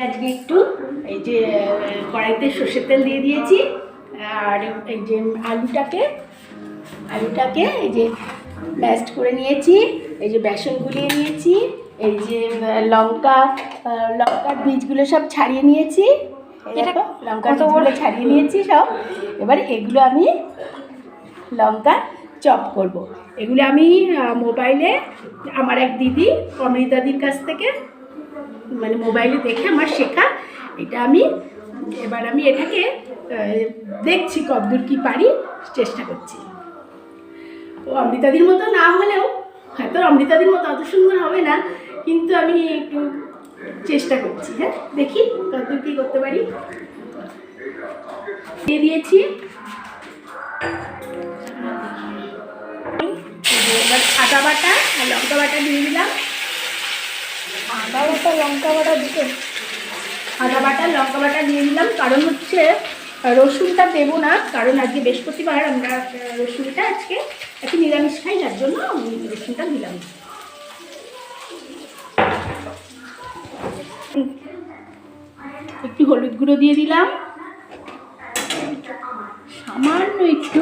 আজকে একটু এই যে কড়াইতে সর্ষের তেল দিয়ে দিয়েছি আর এই যে আলুটাকে আলুটাকে এই যে ম্যাস্ট করে নিয়েছি এই যে বেসন গুলিয়ে নিয়েছি এই যে লঙ্কা লঙ্কার বীজগুলো সব ছাড়িয়ে নিয়েছি দেখো, লঙ্কার বীজগুলো ছাড়িয়ে নিয়েছি সব এবার এগুলো আমি লঙ্কা চপ করব। এগুলো আমি মোবাইলে আমার এক দিদি অমৃতাদির কাছ থেকে মানে মোবাইলে দেখে আমার শেখা। এটা আমি, এবার আমি এটাকে দেখছি কতদূর কি পারি, চেষ্টা করছি। ও অমৃতাদির মতো না হলেও, হয়তো অমৃতাদির মতো অত সুন্দর হবে না, কিন্তু আমি একটু চেষ্টা করছি হ্যাঁ? দেখি কতদূর কী করতে পারি। দিয়ে দিয়েছি। এবার আদা বাটা আর লঙ্কা বাটা দিয়ে দিলাম। আদা বাটা, লঙ্কা বাটা দিতে। আদা বাটা, লঙ্কা বাটা দিয়ে দিলাম। কারণ হচ্ছে, রসুনটা দেবো না, কারণ আজকে বৃহস্পতিবার, আমরা রসুনটা আজকে একটু নিরামিষ খাই, যার জন্য রসুনটা দিলাম। একটু হলুদ গুঁড়ো দিয়ে দিলাম। সামান্য একটু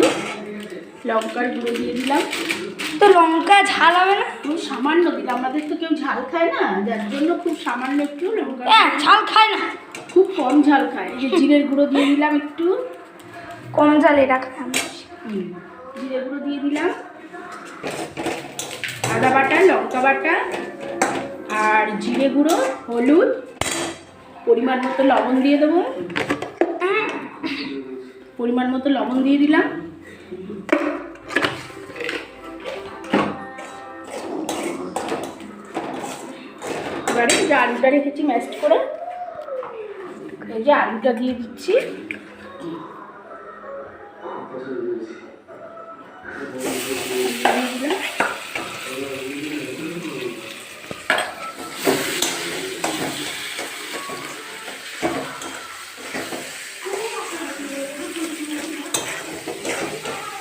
লঙ্কার গুঁড়ো দিয়ে দিলাম। তো লঙ্কা ঝাল হবে না? খুব সামান্য দিলাম আমাদের তো কেউ ঝাল খায় না যার জন্য খুব সামান্য একটু লঙ্কা হ্যাঁ ঝাল খায় না। খুব কম ঝাল খায়। যে জিরের গুঁড়ো দিয়ে দিলাম একটু। কম ঝাল এটা খায় জিরে গুঁড়ো দিয়ে দিলাম। আদা বাটা লঙ্কা বাটা আর জিরে গুঁড়ো হলুদ পরিমাণ মতো লবণ দিয়ে দেবো। পরিমাণ মতো লবণ দিয়ে দিলাম। যে আলুটা রেখেছি ম্যাস্ট করে। এই যে আলুটা দিয়ে দিচ্ছি।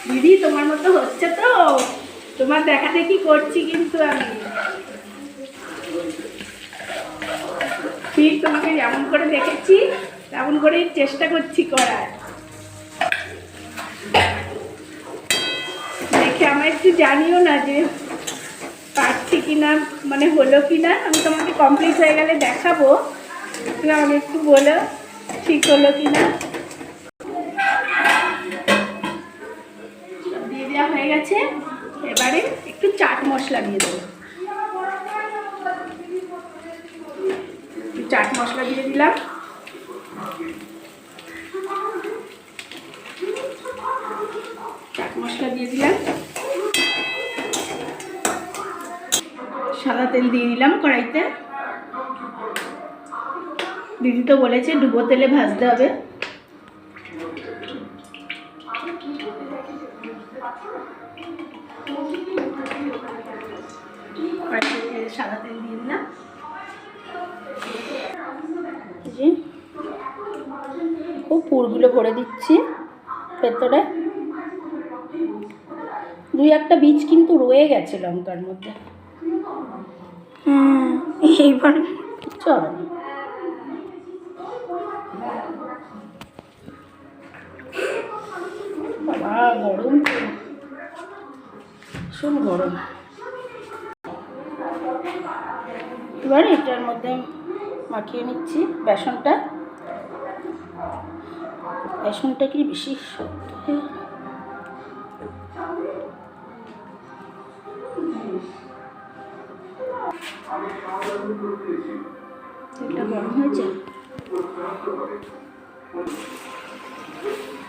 দিদি, তোমার মতো হচ্ছে তো। তোমার দেখা দেখি করছি কিন্তু আমি। ঠিক তোমাকে যেমন করে দেখেছি, তেমন করেই চেষ্টা করছি করার। দেখে আমার একটু জানিও না যে পারছি কি না মানে হলো কি না আমি তোমাকে কমপ্লিট হয়ে গেলে দেখাবো। তুমি আমাকে একটু বলো, ঠিক হলো কি না দিয়ে দেওয়া হয়ে গেছে। এবারে একটু চাট মশলা দিয়ে দেবো একটু চাট মশলা দিয়ে দিলাম। চাট মশলা দিয়ে দিলাম। সাদা তেল দিয়ে দিলাম কড়াইতে। দিদি তো বলেছে ডুবো তেলে ভাজতে হবে। সাদা তেল দিয়ে দিলাম এই যে খুব পুরগুলো ভরে দিচ্ছি ভেতরে। দুই একটা বীজ কিন্তু রয়ে গেছে লঙ্কার মধ্যে। এইবার। হবে না বাবা গরম। ভীষণ গরম। এবার এটার মধ্যে মাখিয়ে নিচ্ছি বেসনটা। বেসনটা কি বেশি গরম হয়েছে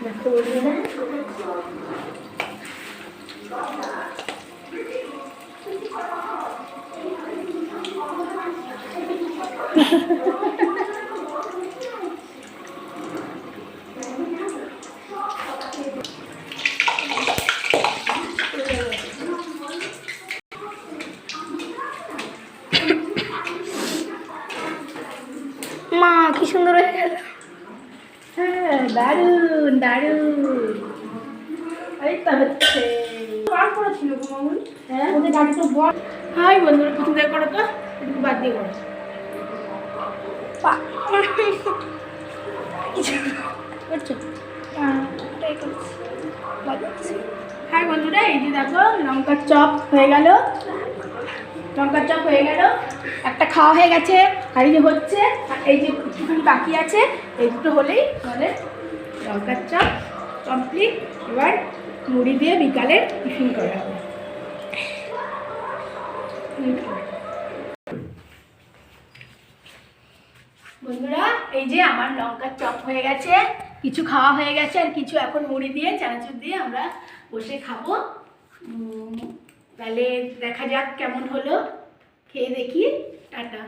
দেখো বন্ধুরা। মা কি সুন্দর হয়ে গেল। হ্যাঁ দারুণ দারুণ। এই তো হচ্ছে। করেছিল মামুনি। হ্যাঁ? ওদের গাড়ি তো বড় হাই বন্ধুরা প্রথম করো তো একটু বাদ দিয়ে করো। হ্যাঁ। হ্যাঁ বন্ধুরা এই যে দেখো লঙ্কার চপ হয়ে গেল। লঙ্কার চপ হয়ে গেল। একটা খাওয়া হয়ে গেছে আর এই যে হচ্ছে। আর এই যে একটুখানি বাকি আছে, এই দুটো হলেই আমাদের লঙ্কার চপ কমপ্লিট এবার মুড়ি দিয়ে বিকালে টিফিন করা হবে। বন্ধুরা, এই যে আমার লঙ্কার চপ হয়ে গেছে, কিছু খাওয়া হয়ে গেছে, আর কিছু এখন মুড়ি দিয়ে চানাচুর দিয়ে আমরা বসে খাব। তাহলে দেখা যাক কেমন হলো। খেয়ে দেখি টাটা।